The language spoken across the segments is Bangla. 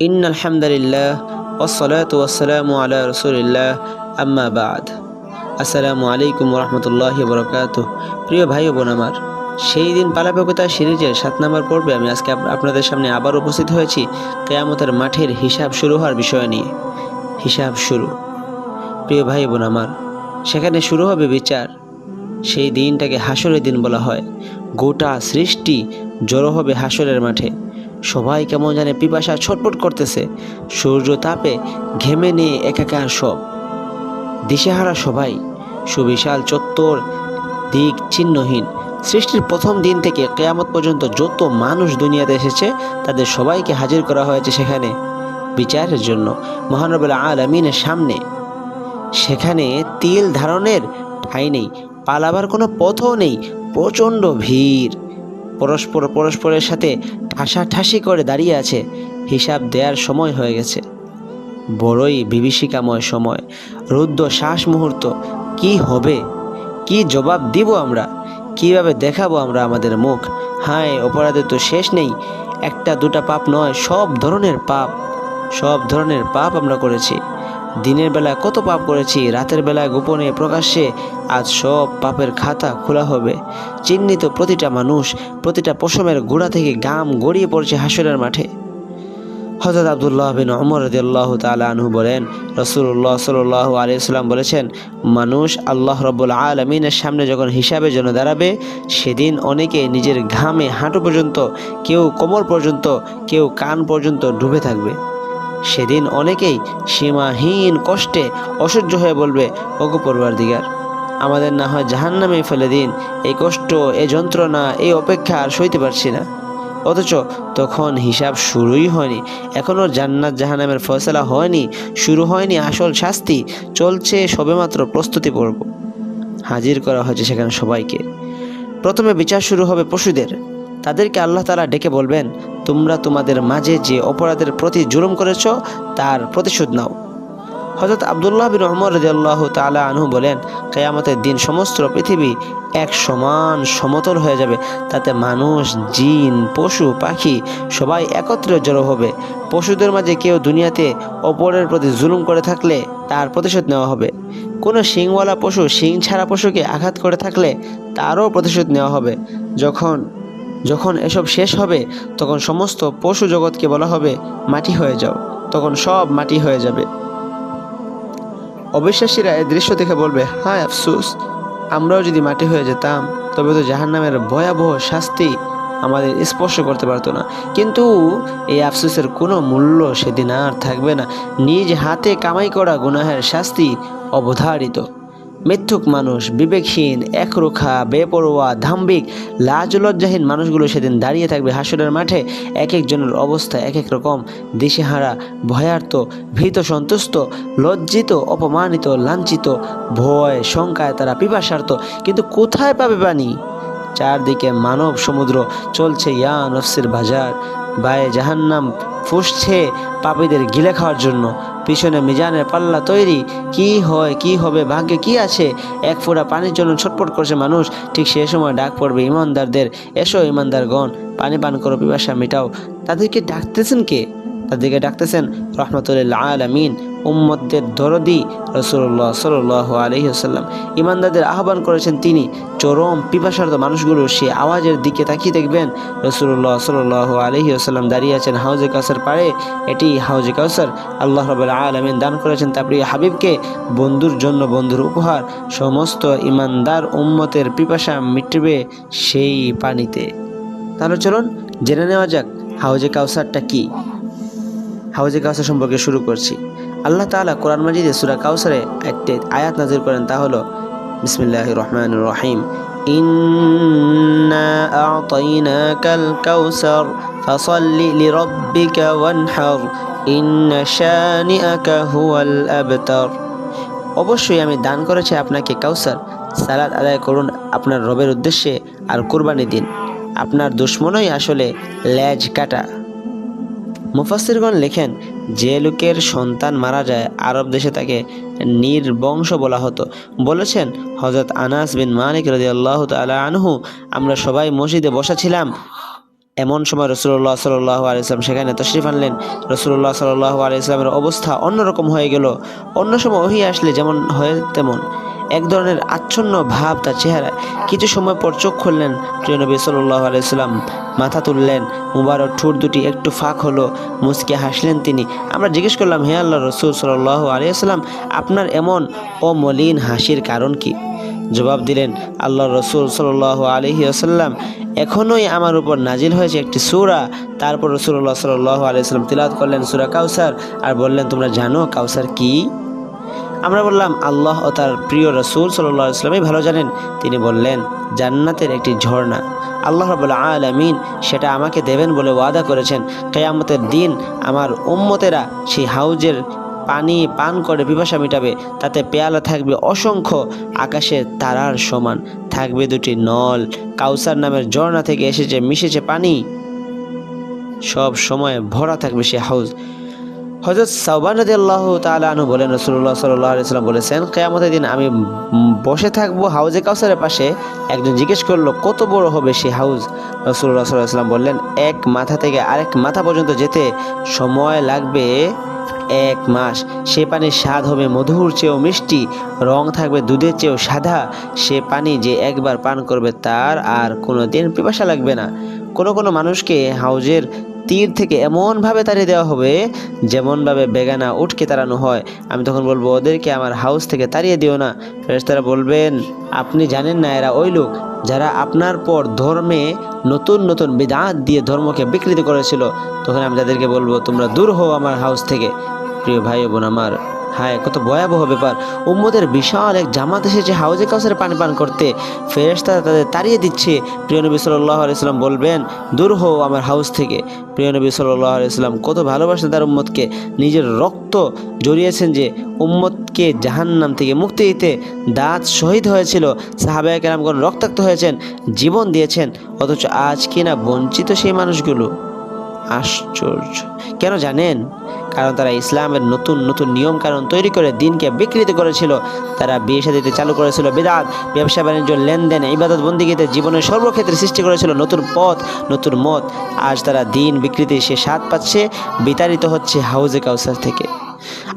ইন আলহামদুলিল্লাহ ওসলাত ওয়াসালামু আলা রসুলিল্লাহ, আম্মা বাদ। আসসালামু আলাইকুম রহমতুল্লাহি বরকাত প্রিয় ভাই বোন আমার, সেই দিন পালাপকতা সিরিজের সাত নম্বর পর্বে আমি আজকে আপনাদের সামনে আবার উপস্থিত হয়েছি কেয়ামতের মাঠের হিসাব শুরু হওয়ার বিষয় নিয়ে। হিসাব শুরু। প্রিয় ভাই বোন আমার, সেখানে শুরু হবে বিচার। সেই দিনটাকে হাসরের দিন বলা হয়। গোটা সৃষ্টি জড়ো হবে হাসরের মাঠে। সবাই কেমন জানে পিপাসা ছটপট করতেছে। সূর্য তাপে ঘেমে নিয়ে একাকার সব। দিশেহারা সবাই, সুবিশাল চত্বর দিক চিহ্নহীন। সৃষ্টির প্রথম দিন থেকে কেয়ামত পর্যন্ত যত মানুষ দুনিয়াতে এসেছে, তাদের সবাইকে হাজির করা হয়েছে সেখানে। বিচারের জন্য মহানবুল আলমিনের সামনে। সেখানে তিল ধারণের ঠাঁই নেই, পালাবার কোনো পথও নেই, প্রচণ্ড ভিড়। পরস্পর পরস্পরের সাথে ঠাসাঠাসি করে দাঁড়িয়ে আছে। হিসাব দেওয়ার সময় হয়ে গেছে। বড়ই বিভীষিকাময় সময়। রুদ্ধ শ্বাস মুহূর্ত কি হবে? কি জবাব দিব আমরা? কীভাবে দেখাবো আমরা আমাদের মুখ? হায় অপরাধের তো শেষ নেই। একটা দুটা পাপ নয়, সব ধরনের পাপ। সব ধরনের পাপ আমরা করেছি। দিনের বেলা কত পাপ করেছি, রাতের বেলা গোপনে, প্রকাশ্যে আজ সব পাপের খাতা খোলা হবে। চিহ্নিত প্রতিটা মানুষ প্রতিটা পশমের গোড়া থেকে গাম গড়িয়ে পড়ছে হাসরের মাঠে। হজরত আবদুল্লাহ বিন অমর রদিয়াল্লাহ আনহু বলেন রসুল্লাহ সাল্লাহ আলিয়াল্লাম বলেছেন, মানুষ আল্লাহ রব্বুল আলমিনের সামনে যখন হিসাবের জন্য দাঁড়াবে, সেদিন অনেকে নিজের ঘামে হাঁটু পর্যন্ত, কেউ কোমর পর্যন্ত, কেউ কান পর্যন্ত ডুবে থাকবে। সেদিন অনেকেই সীমাহীন কষ্টে অসহ্য হয়ে বলবে পড়বার দিগার আমাদের না হয় জাহান জাহান্নামে ফেলে দিন। এই কষ্ট, এই যন্ত্রণা, এই অপেক্ষা আর সইতে পারছি না। অথচ তখন হিসাব শুরুই হয়নি। এখনও জান্নাত জাহান্নামের ফয়সলা হয়নি, শুরু হয়নি আসল শাস্তি। চলছে সবেমাত্র প্রস্তুতি পর্ব। হাজির করা হয়েছে সেখানে সবাইকে। প্রথমে বিচার শুরু হবে পশুদের। তাদেরকে আল্লাহ তালা ডেকে বলবেন, তোমরা তোমাদের মাঝে যে অপরাধের প্রতি জুলুম করেছ, তার প্রতিশোধ নাও। হজরত আবদুল্লাহ বিন রহমর রাজিয়াল্লাহ তালা আনহু বলেন, কেয়ামতের দিন সমস্ত পৃথিবী এক সমান সমতল হয়ে যাবে। তাতে মানুষ, জিন, পশু, পাখি সবাই একত্রে জড়ো হবে। পশুদের মাঝে কেউ দুনিয়াতে অপরের প্রতি জুলুম করে থাকলে তার প্রতিশোধ নেওয়া হবে। কোনো শিংওয়ালা পশু শিং ছাড়া পশুকে আঘাত করে থাকলে তারও প্রতিশোধ নেওয়া হবে। যখন যখন এসব শেষ হবে, তখন সমস্ত পশু জগৎকে বলা হবে, মাটি হয়ে যাও। তখন সব মাটি হয়ে যাবে। অবিশ্বাসীরা এই দৃশ্য দেখে বলবে, হায় আফসুস, আমরাও যদি মাটি হয়ে যেতাম, তবে তো জাহান্নামের ভয়াবহ শাস্তি আমাদের স্পর্শ করতে পারতো না। কিন্তু এই আফসোসের কোনো মূল্য সেদিন আর থাকবে না। নিজ হাতে কামাই করা গুনাহের শাস্তি অবধারিত। মিথ্যুক মানুষ, বিবেকহীন, একরোখা, বেপরোয়া, ধাম্বিক লাজ লজ্জাহীন মানুষগুলো সেদিন দাঁড়িয়ে থাকবে হাসরের মাঠে। এক একজনের অবস্থা এক এক রকম। দিশেহারা, ভয়ার্ত, ভীত, সন্তুষ্ট, লজ্জিত, অপমানিত, লাঞ্ছিত, ভয়, শঙ্কায় তারা পিপাসার্ত। কিন্তু কোথায় পাবে পানি চারদিকে মানব সমুদ্র চলছে ইয়া নফসের বাজার। বায়ে জাহান্নাম ফুসছে পাপীদের গিলে খাওয়ার জন্য। পিছনে মিজানের পাল্লা তৈরি। কি হয়, কি হবে, ভাগ্যে কি আছে? এক ফোঁটা পানির জন্য ছটপট করছে মানুষ। ঠিক সে সময় ডাক পড়বে ইমানদারদের। এসো ইমানদারগণ, পানি পান করো, পিপাসা মেটাও। তাদেরকে ডাকতেছেন কে? তাদেরকে ডাকতেছেন রহমতুল্লাহ আলমিন উম্মদের দরদি রসুল্লাহ সাল্লাহ আলহিহাল্লাম ইমানদারদের আহ্বান করেছেন তিনি, চরম পিপাসার্থ মানুষগুলো সে আওয়াজের দিকে তাকিয়ে দেখবেন। রসুল্লাহ সাল্লাহ আলহি আসাল্লাম দাঁড়িয়ে আছেন হাউজে কাউসার পাড়ে। এটি হাউজে কাউসার আল্লাহ রবাল আলমিন দান করেছেন তার প্রিয় হাবিবকে। বন্ধুর জন্য বন্ধুর উপহার। সমস্ত ইমানদার উম্মতের পিপাসা মিটবে সেই পানিতে। তাহলে চলুন, জেনে নেওয়া যাক হাউজে কাউসারটা কি। হাউজে কাউসার সম্পর্কে শুরু করছি। আল্লাহ তাআলা কোরআন মাজিদে সূরা কাউসারে একটি আয়াত নাজির করেন, তা হলো, বিসমিল্লাহির রহমান রহিম। অবশ্যই আমি দান করেছি আপনাকে কাউসার। সালাদ আদায় করুন আপনার রবের উদ্দেশ্যে আর কুরবানি দিন। আপনার দুশ্মনই আসলে লেজ কাটা। মুফাসিরগণ লেখেন, যে লোকের সন্তান মারা যায়, আরব দেশে তাকে নির্বংশ বলা হতো। বলেছেন হজরত আনাস বিন মালিক রদি আল্লাহ তালা আনহু, আমরা সবাই মসজিদে বসা ছিলাম। এমন সময় রসুল্লাহ সাল্লাহ আলাইসলাম সেখানে তশরিফ আনলেন। রসুল্লাহ সাল্লাহ আলাইসলামের অবস্থা অন্যরকম হয়ে গেল। অন্য সময় ওহি আসলে যেমন হয় তেমন। এক ধরনের আচ্ছন্ন ভাব তার চেহারায়। কিছু সময় পর চোখ খুললেন প্রিয় নবী সাল্লাহ আলাইসাল্লাম মাথা তুললেন, মুবারক ঠোঁট দুটি একটু ফাঁক হলো মুসকে হাসলেন তিনি। আমরা জিজ্ঞেস করলাম, হে আল্লাহ রসুল সাল্লাহ আলিয়াল্লাম আপনার এমন অমলিন হাসির কারণ কি? জবাব দিলেন আল্লাহ রসুল সাল আলহি আসাল্লাম এখনোই আমার উপর নাজিল হয়েছে একটি সুরা। তারপর রসুল্লাহ সাল আলিয়াল্লাম তিলাত করলেন সুরা কাউসার আর বললেন, তোমরা জানো কাউসার কি? আমরা বললাম, আল্লাহ ও তার প্রিয় রসুল সাল্লাহ ইসলামই ভালো জানেন। তিনি বললেন, জান্নাতের একটি ঝর্ণা। আল্লাহ রবুল্লা আলমিন সেটা আমাকে দেবেন বলে ওয়াদা করেছেন। কেয়ামতের দিন আমার উম্মতেরা সেই হাউজের পানি পান করে, পিপাসা মিটাবে। তাতে পেয়ালা থাকবে অসংখ্য, আকাশের তারার সমান। থাকবে দুটি নল। কাউসার নামের ঝর্ণা থেকে এসেছে, মিশেছে পানি। সব সময় ভরা থাকবে সে হাউজ। হজরত সাউবান রদি আল্লাহ তালু বলেন রসুল্লাহ সাল্লাম বলেছেন, কেয়ামতের দিন আমি বসে থাকব হাউজে কাউসারের পাশে। একজন জিজ্ঞেস করল, কত বড় হবে সেই হাউজ? রসুল্লাহ সাল্লাম বললেন, এক মাথা থেকে আরেক মাথা পর্যন্ত যেতে সময় লাগবে এক মাস। সে পানির স্বাদ হবে মধুর চেয়েও মিষ্টি, রং থাকবে দুধের চেয়েও সাদা। সে পানি যে একবার পান করবে তার আর কোনো দিন পিপাসা লাগবে না। কোনো কোনো মানুষকে হাউজের তীর থেকে এমনভাবে তাড়িয়ে দেওয়া হবে, যেমনভাবে বেগানা উঠকে তাড়ানো হয়। আমি তখন বলব, ওদেরকে আমার হাউস থেকে তাড়িয়ে দিও না। ফেরেস্তারা বলবেন, আপনি জানেন না এরা ওই লোক যারা আপনার পর ধর্মে নতুন নতুন বিদাঁত দিয়ে ধর্মকে বিকৃতি করেছিল। তখন আমি তাদেরকে বলব, তোমরা দূর হও আমার হাউস থেকে। প্রিয় ভাই বোন আমার হায়, কত ভয়াবহ ব্যাপার। উম্মদের বিশাল এক জামাত এসেছে হাউজে কাউসের পানি পান করতে। ফেরেস্তা তাদের তাড়িয়ে দিচ্ছে। প্রিয় নবী সাল্লাহ আলাইসাল্লাম বলবেন, দূর হও আমার হাউস থেকে। প্রিয় নবী সাল্লাহ আলাইসাল্লাম কত ভালোবাসেন তার উম্মতকে। নিজের রক্ত জড়িয়েছেন যে উম্মতকে জাহান্নাম থেকে মুক্তি দিতে দাঁত শহীদ হয়েছিল। সাহাবায় কেরামগণ রক্তাক্ত হয়েছেন, জীবন দিয়েছেন। অথচ আজ কিনা বঞ্চিত সেই মানুষগুলো। আশ্চর্য। কেন জানেন? কারণ তারা ইসলামের নতুন নতুন নিয়ম কারণ তৈরি করে দিনকে বিকৃত করেছিল। তারা বিয়ে দিতে চালু করেছিল বিদাত, ব্যবসা বাণিজ্য, লেনদেন, ইবাদত বন্দিগিতে জীবনের সর্বক্ষেত্রে সৃষ্টি করেছিল নতুন পথ, নতুন মত। আজ তারা দিন বিকৃতি সে স্বাদ পাচ্ছে, বিতাড়িত হচ্ছে হাউজে কাউসার থেকে।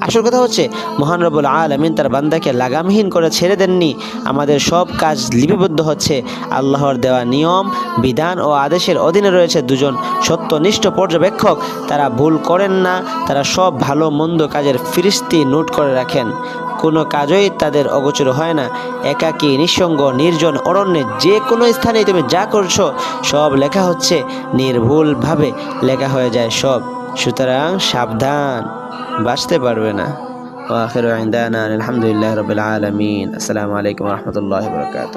আসল কথা হচ্ছে, মহান রবুল আলমিন তার বান্দাকে লাগামহীন করে ছেড়ে দেননি। আমাদের সব কাজ লিপিবদ্ধ হচ্ছে। আল্লাহর দেওয়া নিয়ম, বিধান ও আদেশের অধীনে রয়েছে দুজন সত্যনিষ্ঠ পর্যবেক্ষক। তারা ভুল করেন না, তারা সব ভালো মন্দ কাজের ফিরিস্তি নোট করে রাখেন। কোনো কাজই তাদের অগোচর হয় না। একাকী, নিঃসঙ্গ, নির্জন, অরণ্যে যে কোনো স্থানে তুমি যা করছ, সব লেখা হচ্ছে, নির্ভুলভাবে লেখা হয়ে যায় সব। সুতরাং সাবধান। বাঁচতে পারবে না ওয়াখির আইন্দানা আলহামদুলিল্লাহ রবিল আলমিন আসসালামু আলাইকুম রহমতুল্লাহ বরকাত